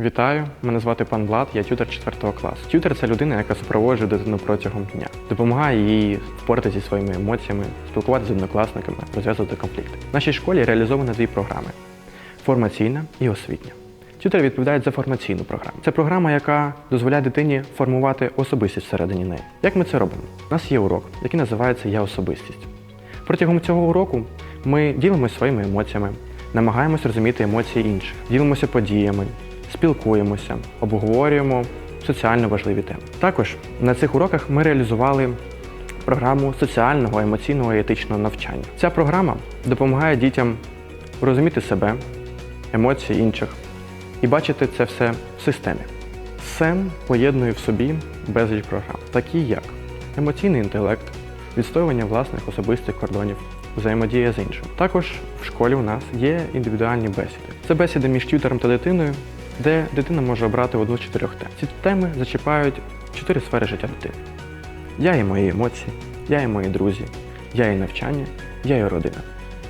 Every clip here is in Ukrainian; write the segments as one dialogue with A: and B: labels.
A: Вітаю, мене звати пан Влад, я тютер 4 класу. Тютер це людина, яка супроводжує дитину протягом дня, допомагає їй впоратися зі своїми емоціями, спілкуватися з однокласниками, розв'язувати конфлікти. В нашій школі реалізовано дві програми: формаційна і освітня. Тютер відповідає за формаційну програму. Це програма, яка дозволяє дитині формувати особистість всередині неї. Як ми це робимо? У нас є урок, який називається Я особистість. Протягом цього уроку ми ділимося своїми емоціями, намагаємось розуміти емоції інших, ділимося подіями, спілкуємося, обговорюємо соціально важливі теми. Також на цих уроках ми реалізували програму соціального, емоційного і етичного навчання. Ця програма допомагає дітям розуміти себе, емоції інших і бачити це все в системі. СЕМ поєднує в собі безліч програм, такі як емоційний інтелект, відстоювання власних особистих кордонів, взаємодія з іншим. Також в школі у нас є індивідуальні бесіди. Це бесіди між тютером та дитиною, де дитина може обрати одну з чотирьох тем. Ці теми зачіпають чотири сфери життя дитини. Я і мої емоції, я і мої друзі, я і навчання, я і родина.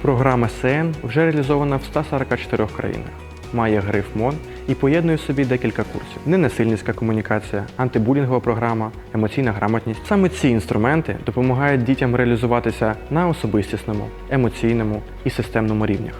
A: Програма СН вже реалізована в 144 країнах. Має гриф МОН і поєднує в собі декілька курсів: ненасильницька комунікація, антибулінгова програма, емоційна грамотність. Саме ці інструменти допомагають дітям реалізуватися на особистісному, емоційному і системному рівнях.